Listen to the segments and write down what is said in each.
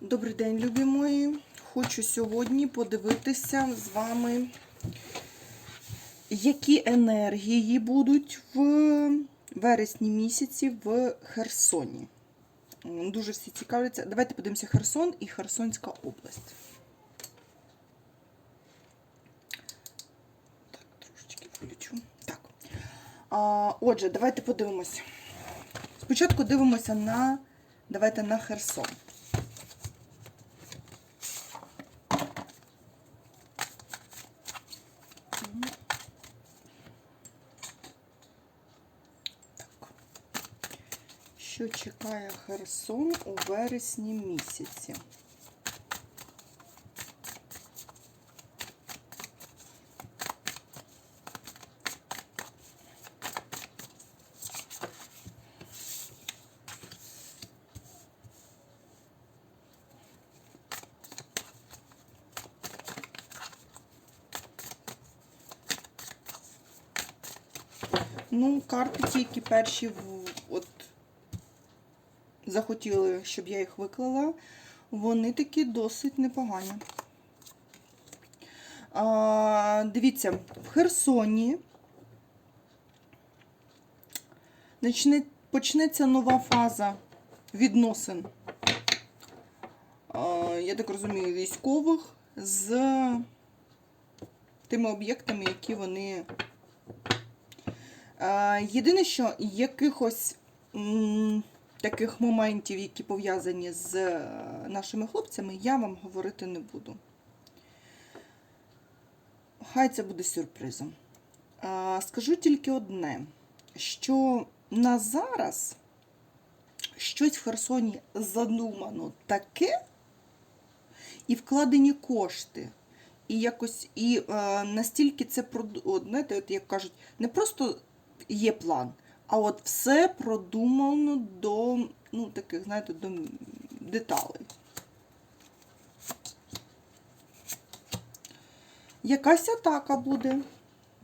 Добрий день, любі мої. Хочу сьогодні подивитися з вами, які енергії будуть в вересні місяці в Херсоні. Дуже всі цікавляться. Давайте подивимося Херсон і Херсонська область. Так, трошечки включу. Так. А, отже, давайте подивимося. Спочатку дивимося на. Давайте на Херсон. Що чекає Херсон у вересні місяці? Ну, карти тільки перші в- от захотіли, щоб я їх виклала. Вони такі досить непогані. А, дивіться, в Херсоні почне, почнеться нова фаза відносин. А, я так розумію, військових з тими об'єктами, які вони Е, Єдине, що якихось таких моментів, які пов'язані з е, нашими хлопцями, я вам говорити не буду. Хай це буде сюрпризом. Скажу тільки одне, що на зараз щось в Херсоні задумано таке, і вкладені кошти. І якось і е, настільки це знаєте, от як кажуть, не просто є план, а от все продумано до ну, таких, знаєте, до деталей. Якась атака буде.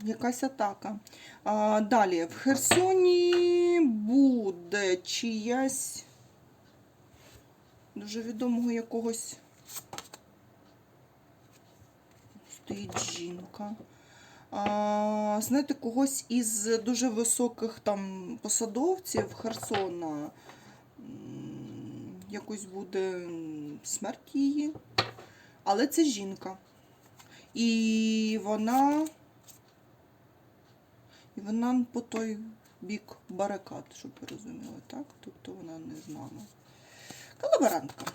Якась атака. А, далі, в Херсоні буде чиясь дуже відомого якогось стоїть жінка. Знаєте, когось із дуже високих там посадовців Херсона. Якось буде смерть її. Але це жінка. І вона. І вона по той бік барикад, щоб ви розуміли, так? Тобто вона не з нами. Колаборантка.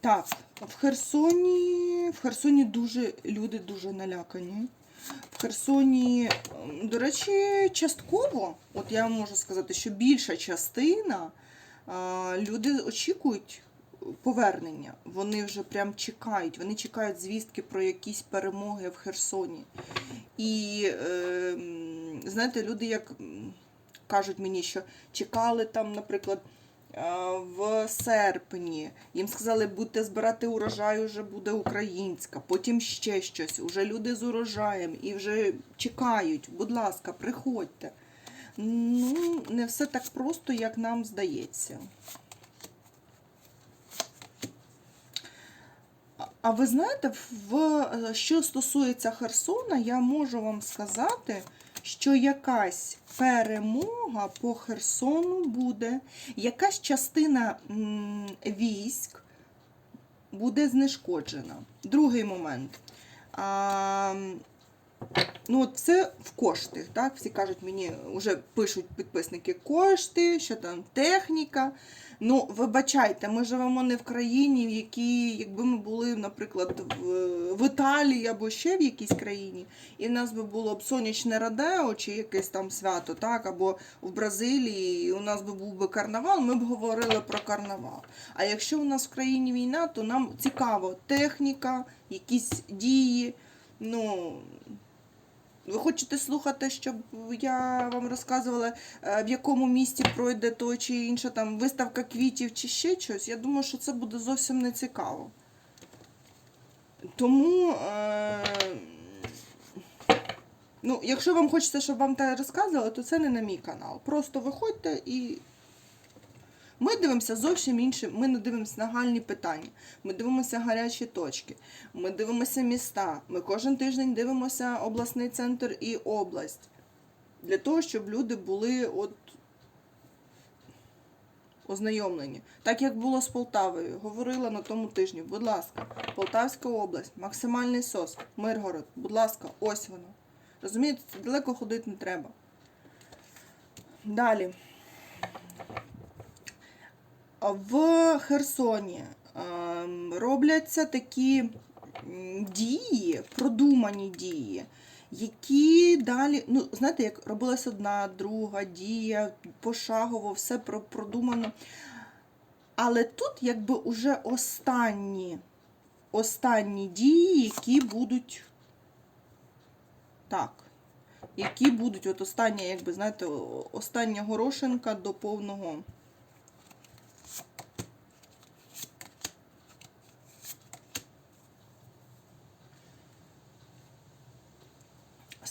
Так, в Херсоні, в Херсоні дуже люди дуже налякані. В Херсоні, до речі, частково, от я можу сказати, що більша частина люди очікують повернення. Вони вже прям чекають. Вони чекають звістки про якісь перемоги в Херсоні. І ем, знаєте, люди як кажуть мені, що чекали там, наприклад. Е, в серпні. Їм сказали, будете збирати урожай, вже буде українська, потім ще щось. Уже люди з урожаєм і вже чекають. Будь ласка, приходьте. Ну, не все так просто, як нам здається. А- ви знаєте, в, е, що стосується Херсона, я можу вам сказати, що якась перемога по Херсону буде, якась частина військ буде знешкоджена. Другий момент. Ну, от все в кошти. Так? Всі кажуть, мені вже пишуть підписники кошти, що там техніка. Ну, вибачайте, ми живемо не в країні, в якій, якби ми були, наприклад, в, в Італії або ще в якійсь країні, і в нас би було б сонячне радео чи якесь там свято, так, або в Бразилії, і у нас би був би карнавал, ми б говорили про карнавал. А якщо у нас в країні війна, то нам цікаво техніка, якісь дії. Ну, ви хочете слухати, щоб я вам розказувала, е, в якому місті пройде то чи інша там виставка квітів чи ще щось? Я думаю, що це буде зовсім не цікаво. Тому, е, ну, якщо вам хочеться, щоб вам те розказували, то це не на мій канал. Просто виходьте і Ми дивимося зовсім інше. Ми не дивимося нагальні питання. Ми дивимося гарячі точки. Ми дивимося міста. Ми кожен тиждень дивимося обласний центр і область. Для того, щоб люди були от ознайомлені. Так як було з Полтавою, говорила на тому тижні. Будь ласка, Полтавська область, максимальний СОС, Миргород, будь ласка, ось воно. Розумієте, це далеко ходити не треба. Далі. В Херсоні ем, робляться такі дії, продумані дії, які далі, ну, знаєте, як робилась одна, друга дія, пошагово, все продумано. Але тут якби уже останні, останні дії, які будуть так. Які будуть, от остання, якби, знаєте, остання горошинка до повного.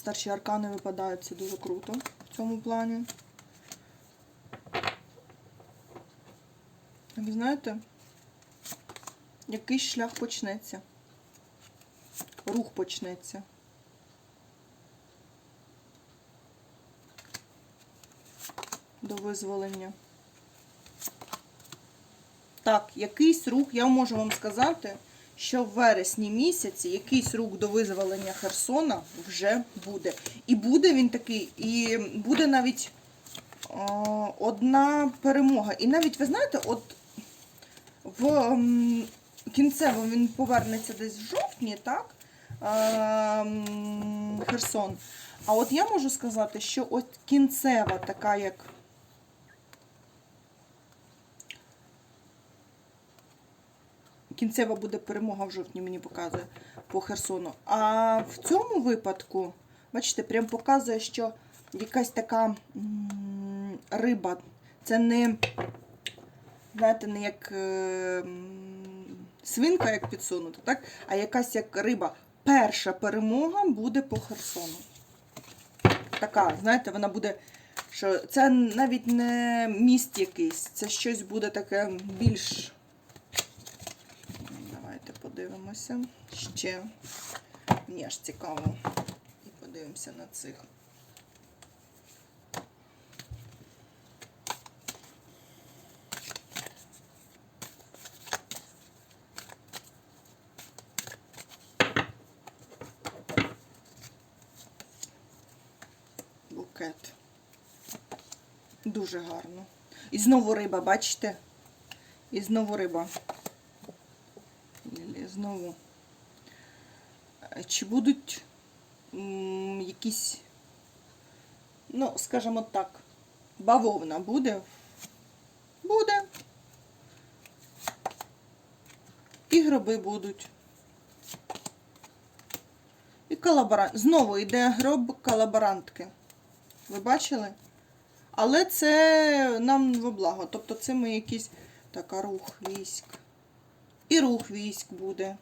Старші аркани випадають, це дуже круто в цьому плані. Ви знаєте, якийсь шлях почнеться. Рух почнеться. До визволення. Так, якийсь рух, я можу вам сказати, що в вересні місяці якийсь рух до визволення Херсона вже буде. І буде він такий, і буде навіть о, одна перемога. І навіть, ви знаєте, от в кінцево він повернеться десь в жовтні, так? А, Херсон. А от я можу сказати, що от кінцева така, як. Кінцева буде перемога в жовтні, мені показує по Херсону. А в цьому випадку, бачите, прям показує, що якась така риба. Це не, знаєте, не як е, свинка, як підсунута, так? а якась як риба. Перша перемога буде по Херсону. Така, знаєте, вона буде. Що це навіть не міст якийсь, це щось буде таке більш. Подивимося ще. Мені аж цікаво. І подивимося на цих. Букет. Дуже гарно. І знову риба, бачите? І знову риба. Знову. Е, Чи будуть якісь, ну, скажімо так, бавовна буде? Буде. І гриби будуть. І колаборант. Знову йде гроб колаборантки. Ви бачили? Але це нам во благо. Тобто це ми якийсь така рух військ. І рух військ буде.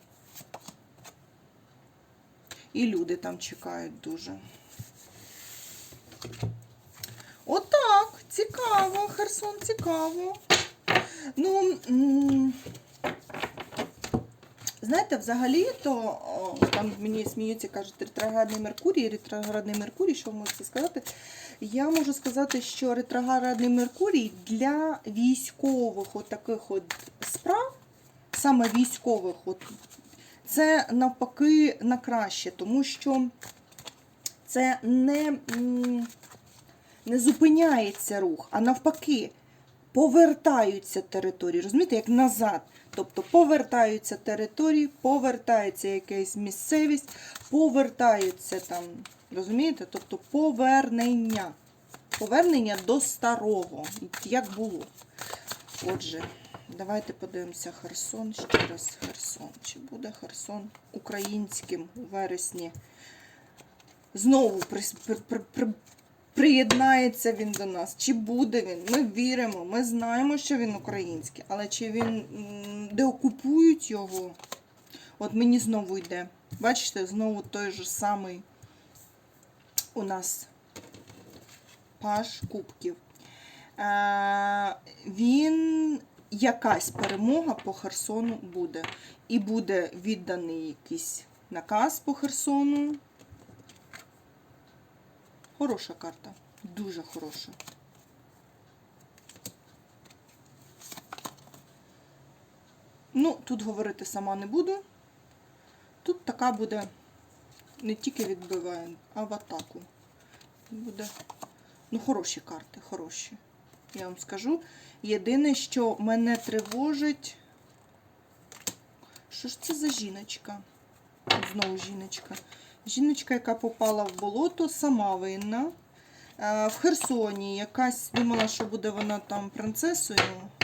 І люди там чекають дуже. Отак, цікаво, Херсон, цікаво. Ну, знаєте, взагалі-то там мені сміються, кажуть, ретроградний Меркурій, ретроградний Меркурій, що ви можете сказати? Я можу сказати, що ретроградний Меркурій для військових от таких от справ, саме військових, от, це навпаки на краще, тому що це не, не зупиняється рух, а навпаки повертаються території. Розумієте, як назад. Тобто повертаються території, повертається якась місцевість, повертаються там, розумієте? Тобто повернення. Повернення до старого, як було. Отже, давайте подивимося Херсон. Ще раз Херсон. Чи буде Херсон українським у вересні? Знову при, при, при, при, приєднається він до нас. Чи буде він? Ми віримо, ми знаємо, що він український, але чи він м, деокупують його? От мені знову йде. Бачите, знову той же самий у нас паш кубків. Е, він якась перемога по Херсону буде. І буде відданий якийсь наказ по Херсону. Хороша карта. Дуже хороша. Ну, тут говорити сама не буду. Тут така буде не тільки відбиває, а в атаку. Буде. Ну, хороші карти, хороші. Я вам скажу. Єдине, що мене тривожить. Що ж це за жіночка? Знову жіночка. Жіночка, яка попала в болото, сама винна. Е, В Херсоні якась думала, що буде вона там принцесою,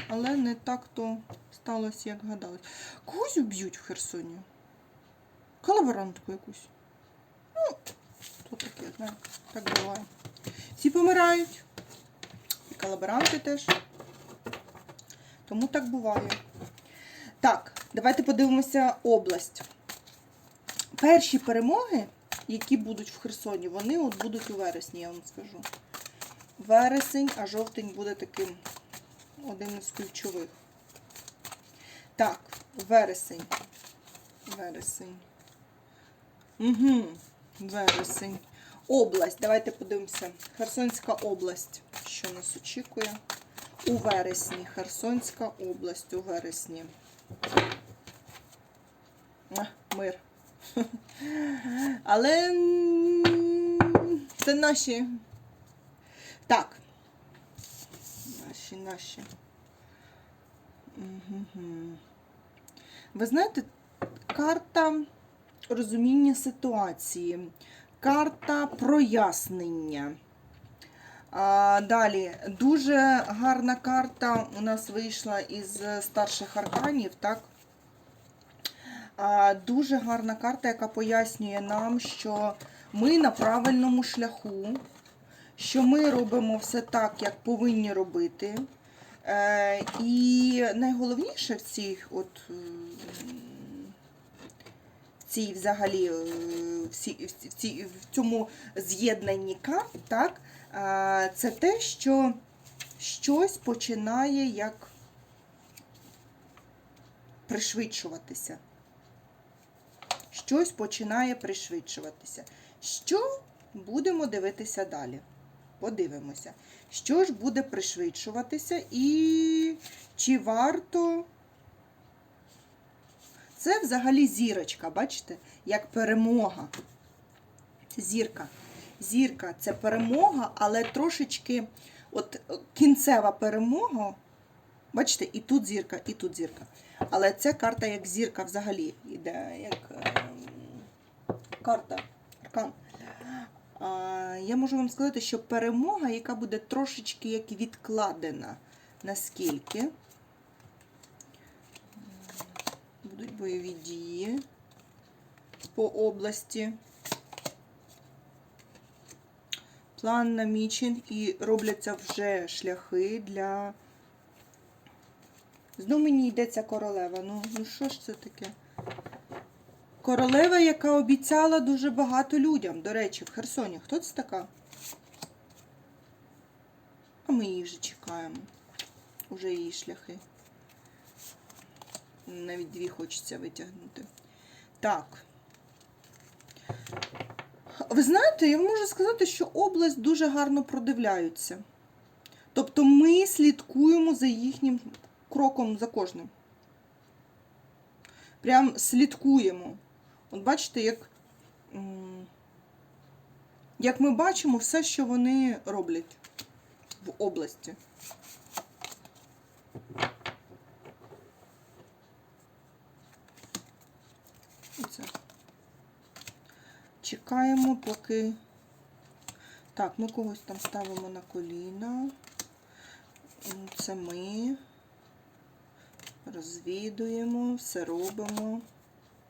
але не так то сталося, як гадалось. Когось уб'ють в Херсоні. Колаборантку якусь. Ну, то таке, так буває. Всі помирають. Колаборанти теж. Тому так буває. Так, давайте подивимося область. Перші перемоги, які будуть в Херсоні, вони от будуть у вересні, я вам скажу. Вересень, а жовтень буде таким одним із ключових. Так, вересень. Вересень. Угу, вересень. Область. Давайте подивимося. Херсонська область. Що нас очікує? У вересні. Херсонська область у вересні. А, Мир. Але це наші. Так. Наші, наші. Ви знаєте, карта розуміння ситуації, карта прояснення. А, далі, дуже гарна карта у нас вийшла із старших арканів, так? А, Дуже гарна карта, яка пояснює нам, що ми на правильному шляху, що ми робимо все так, як повинні робити. Е, і найголовніше в цій, от, в цій взагалі, е, в, цій, в, цьому з'єднанні карт, так, це те, що щось починає як пришвидшуватися щось починає пришвидшуватися. Що будемо дивитися далі? Подивимося, що ж буде пришвидшуватися і чи варто. Це взагалі зірочка, бачите, як перемога. Зірка. Зірка це перемога, але трошечки от кінцева перемога. Бачите, і тут зірка, і тут зірка. Але ця карта як зірка взагалі йде, як ем, карта аркан. Я можу вам сказати, що перемога, яка буде трошечки як відкладена. Наскільки будуть бойові дії по області. План намічен і робляться вже шляхи для. Знову мені йдеться королева. Ну, ну що ж це таке? Королева, яка обіцяла дуже багато людям. До речі, в Херсоні. Хто це така? А ми її вже чекаємо. Уже її шляхи. Навіть дві хочеться витягнути. Так. Ви знаєте, я можу сказати, що область дуже гарно продивляються. Тобто ми слідкуємо за їхнім кроком за кожним. Прям слідкуємо. От бачите, як, як ми бачимо все, що вони роблять в області. Оце. Чекаємо, поки. Так, ми когось там ставимо на коліна. Це ми розвідуємо, все робимо,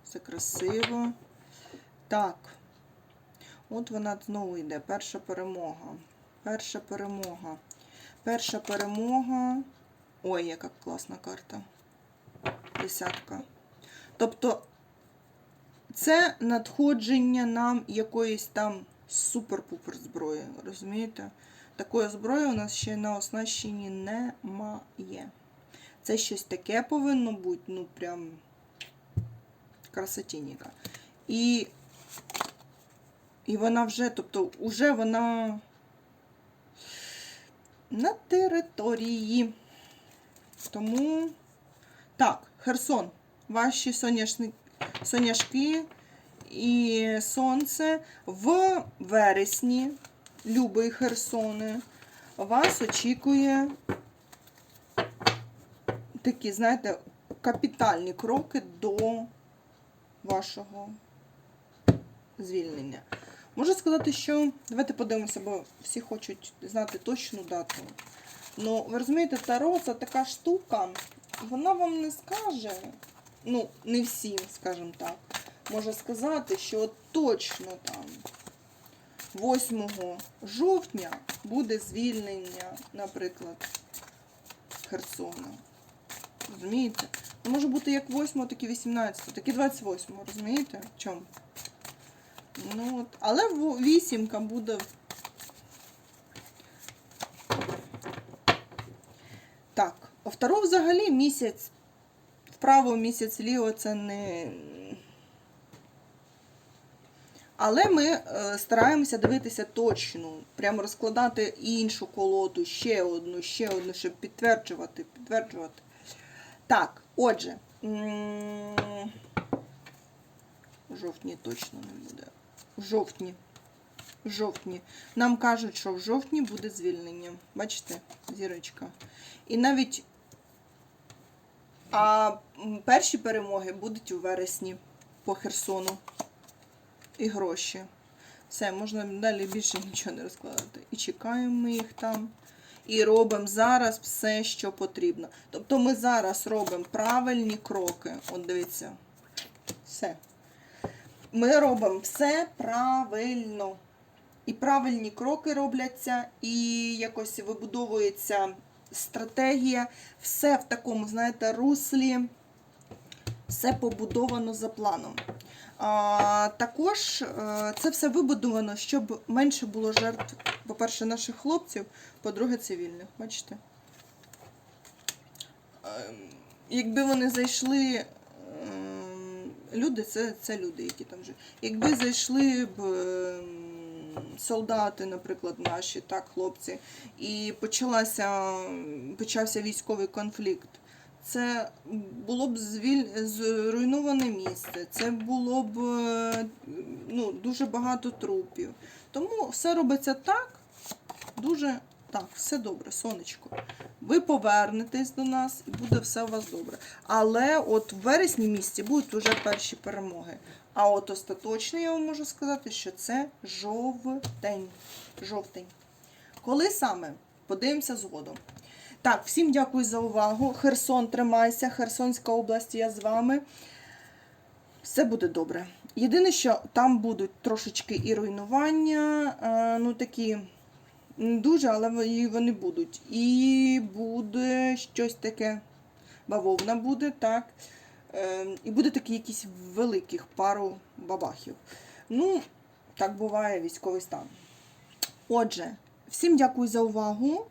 все красиво. Так, от вона знову йде. Перша перемога. Перша перемога. Перша перемога. Ой, яка класна карта. Десятка. Тобто, це надходження нам якоїсь там супер-пупер зброї. Розумієте? Такої зброї у нас ще на оснащенні немає. Це щось таке повинно бути, ну прям красотінніка. І, і вона вже, тобто, вже вона на території. Тому, так, Херсон, ваші соняшни, соняшки і сонце в вересні, любий Херсони, вас очікує такі, знаєте, капітальні кроки до вашого звільнення. Можу сказати, що давайте подивимося, бо всі хочуть знати точну дату. Ну, ви розумієте, Таро це така штука, вона вам не скаже, ну, не всім, скажімо так, може сказати, що точно там 8 жовтня буде звільнення, наприклад, Херсона. Розумієте? Ну, може бути як 8, так і 18, так і 28, розумієте? В чому? Ну, от. Але вісімка буде. Так, а второ взагалі місяць. Вправо місяць ліво це не. Але ми е, стараємося дивитися точно, прямо розкладати іншу колоду, ще одну, ще одну, щоб підтверджувати, підтверджувати. Так, отже, жовтні точно не буде. Жовтні. Жовтні. Нам кажуть, що в жовтні буде звільнення. Бачите, зірочка. І навіть а перші перемоги будуть у вересні по Херсону. І гроші. Все, можна далі більше нічого не розкладати. І чекаємо ми їх там. І робимо зараз все, що потрібно. Тобто ми зараз робимо правильні кроки. От дивіться. Все. Ми робимо все правильно. І правильні кроки робляться, і якось вибудовується стратегія. Все в такому, знаєте, руслі. Все побудовано за планом. А, також е, це все вибудовано, щоб менше було жертв, по-перше, наших хлопців, по-друге, цивільних. Бачите? Ем, Якби вони зайшли, ем, люди це, це люди, які там живуть. Якби зайшли б ем, солдати, наприклад, наші, так, хлопці, і почалася, почався військовий конфлікт. Це було б звіль... зруйноване місце, це було б е, ну, дуже багато трупів. Тому все робиться так, дуже так, все добре, сонечко. Ви повернетесь до нас і буде все у вас добре. Але от в вересні місяці будуть вже перші перемоги. А от остаточно я вам можу сказати, що це жовтень. Жовтень. Коли саме? Подивимося згодом. Так, всім дякую за увагу. Херсон, тримайся, Херсонська область, я з вами. Все буде добре. Єдине, що там будуть трошечки і руйнування, е, ну такі не дуже, але вони- вони будуть. І буде щось таке, бавовна буде, так. Е, І буде такі якісь великих пару бабахів. Ну, так буває військовий стан. Отже, всім дякую за увагу.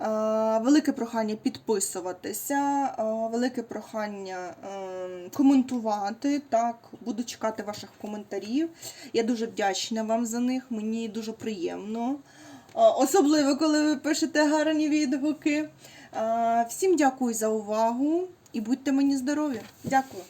Е, Велике прохання підписуватися, е, велике прохання е, коментувати. Так, буду чекати ваших коментарів. Я дуже вдячна вам за них, мені дуже приємно. Е, Особливо, коли ви пишете гарні відгуки. Всім дякую за увагу і будьте мені здорові. Дякую.